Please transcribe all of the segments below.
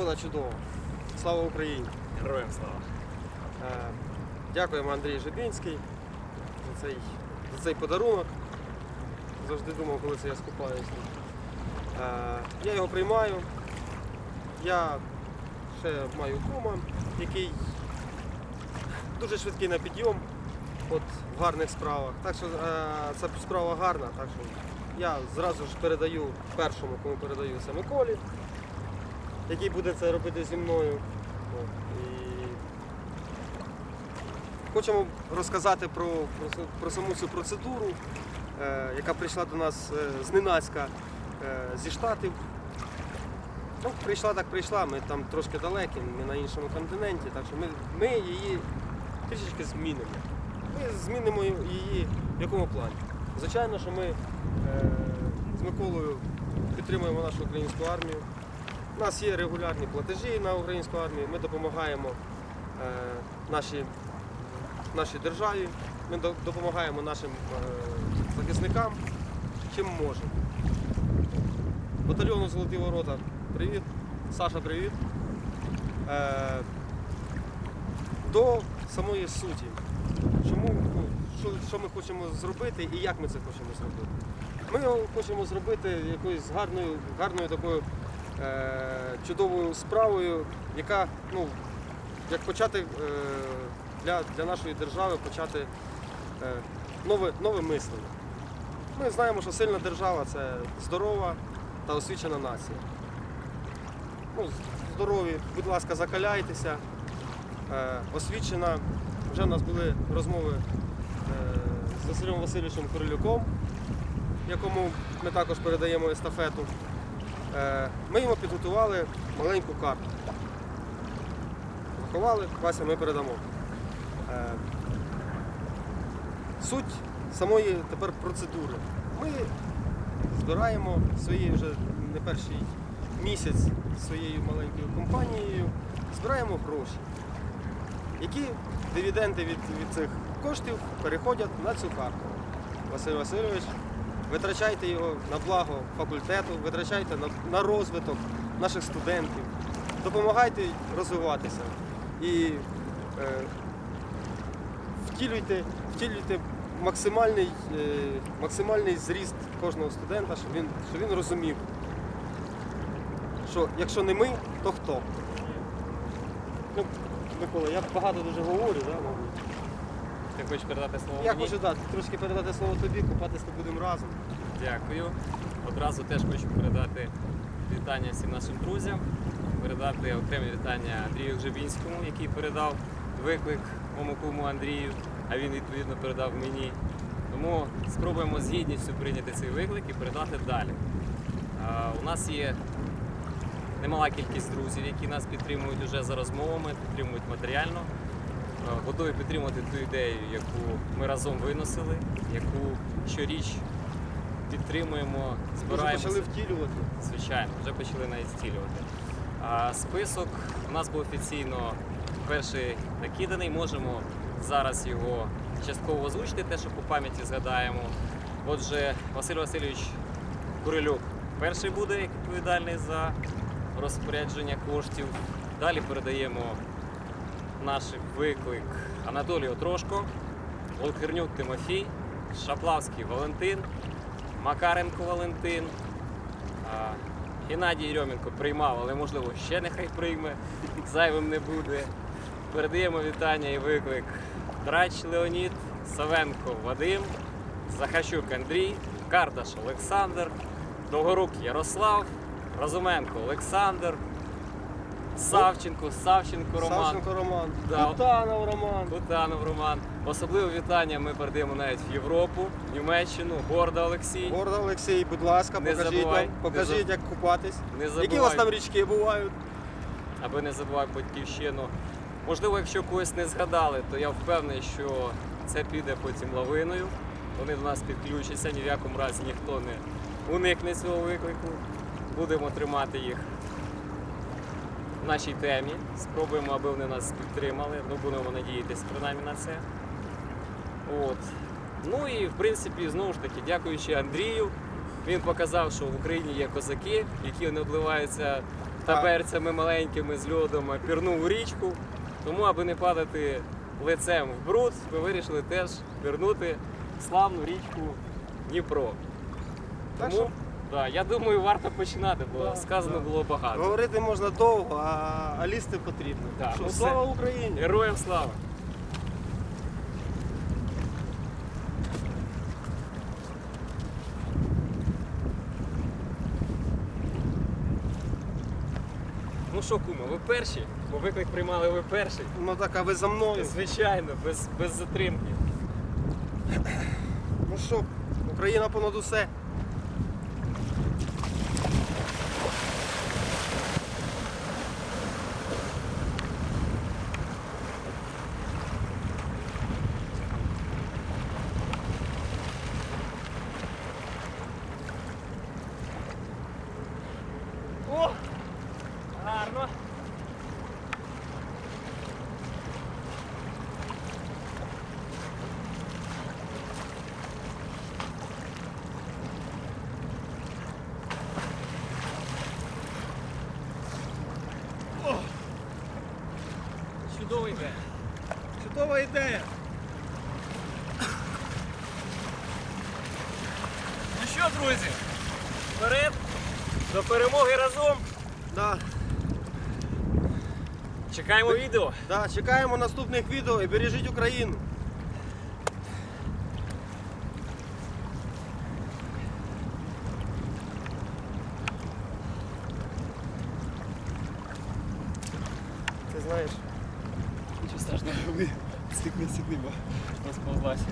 Погода чудова. Слава Україні! Героям слава. Е, Дякуємо Андрій Жебінський за цей, за цей подарунок. Завжди думав, коли це я скупаюся. Е, Я його приймаю. Я ще маю кума, який дуже швидкий на підйом от, в гарних справах. Так що е, ця справа гарна, так що я зразу ж передаю першому, кому передаю це Миколі, який буде це робити зі мною. І Хочемо розказати про, про, про саму цю процедуру, е, яка прийшла до нас е, зненацька е, зі Штатів. Ну, прийшла так прийшла, ми там трошки далекі, ми на іншому континенті, так що ми, ми її трішечки змінимо. Ми змінимо її в якому плані? Звичайно, що ми е, з Миколою підтримуємо нашу українську армію. У нас є регулярні платежі на українську армію, ми допомагаємо е, нашій, нашій державі, ми допомагаємо нашим е, захисникам, чим можемо. Батальйону Золоті Ворота, привіт. Саша, привіт. Е, до самої суті. Чому, ну, що, ми хочемо зробити і як ми це хочемо зробити? Ми хочемо зробити якоюсь гарною, гарною такою чудовою справою, яка, ну, як почати е, для, для нашої держави почати е, нове, нове мислення. Ми знаємо, що сильна держава це здорова та освічена нація. Ну, здорові, будь ласка, закаляйтеся. Е, освічена. Вже в нас були розмови е, з Василем Васильовичем Королюком, якому ми також передаємо естафету. Е, Ми йому підготували маленьку карту. Заховали, Вася, ми передамо. Е, Суть самої тепер процедури. Ми збираємо свої вже не перший місяць своєю маленькою компанією, збираємо гроші, які дивіденди від, від цих коштів переходять на цю карту. Василь Васильович, витрачайте його на благо факультету, витрачайте на, на розвиток наших студентів, допомагайте розвиватися і е, втілюйте, втілюйте максимальний, е, максимальний зріст кожного студента, щоб він, щоб він розумів, що якщо не ми, то хто? Ну, Микола, я багато дуже говорю, да, мабуть. Ти хочеш передати слово Я мені? хочу дати, трошки передати слово тобі, купатись ми будемо разом. Дякую. Одразу теж хочу передати вітання всім нашим друзям, передати окремі вітання Андрію Гжебінському, який передав виклик моєму куму Андрію, а він відповідно передав мені. Тому спробуємо з гідністю прийняти цей виклик і передати далі. А, У нас є немала кількість друзів, які нас підтримують уже за розмовами, підтримують матеріально. Е, Готові підтримати ту ідею, яку ми разом виносили, яку щоріч підтримуємо, Ми вже збираємося. почали втілювати. Звичайно, вже почали навіть стілювати. А список у нас був офіційно перший накиданий. Можемо зараз його частково озвучити, те, що по пам'яті згадаємо. Отже, Василь Васильович Курилюк перший буде відповідальний за розпорядження коштів. Далі передаємо наш виклик Анатолію Трошко, Волкернюк Тимофій, Шаплавський Валентин, Макаренко Валентин. Геннадій Рьоменко приймав, але можливо ще нехай прийме, зайвим не буде. Передаємо вітання і виклик Драч Леонід, Савенко Вадим, Захарчук Андрій, Кардаш Олександр, Довгорук Ярослав, Разуменко Олександр, Савченко, Савченко Роман. Савченко Роман, Да. Кутанов Роман. Кутанов Роман. Особливе вітання ми передаємо навіть в Європу, Німеччину, Горда Олексій. Горда Олексій, будь ласка, Не покажіть забувай, нам, не покажіть, заб- як купатись. Не Які у вас там річки бувають? аби не забував батьківщину. Можливо, якщо когось не згадали, то я впевнений, що це піде потім лавиною. Вони до нас підключаться, ні в якому разі ніхто не уникне цього виклику. Будемо тримати їх в нашій темі. Спробуємо, аби вони нас підтримали. Ну, будемо надіятися принаймні на це. От. Ну і в принципі, знову ж таки, дякуючи Андрію, Він показав, що в Україні є козаки, які не обливаються таберцями маленькими з льодом, а пірнув у річку. Тому, аби не падати лицем в бруд, ми вирішили теж пірнути в славну річку Дніпро. Тому, да, я думаю, варто починати, бо Да, сказано да. було багато. Говорити можна довго, а, а лізти потрібно. Да, Що, ну все. слава Україні! Героям слава! Ну що, кума, ви перші? Бо виклик приймали ви перші. Ну так, а ви за мною. Звичайно, без, без затримки. Ну що, Україна понад усе. Чудова ідея. Ну що, друзі, вперед до перемоги разом. Да, Чекаємо відео. да, чекаємо наступних відео і бережіть Україну. Ти знаєш, Нічого на ми стикне сюди, бо розповзлася.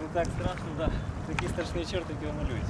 Ну так страшно, так. Да. Такі страшні чорти, які малюють.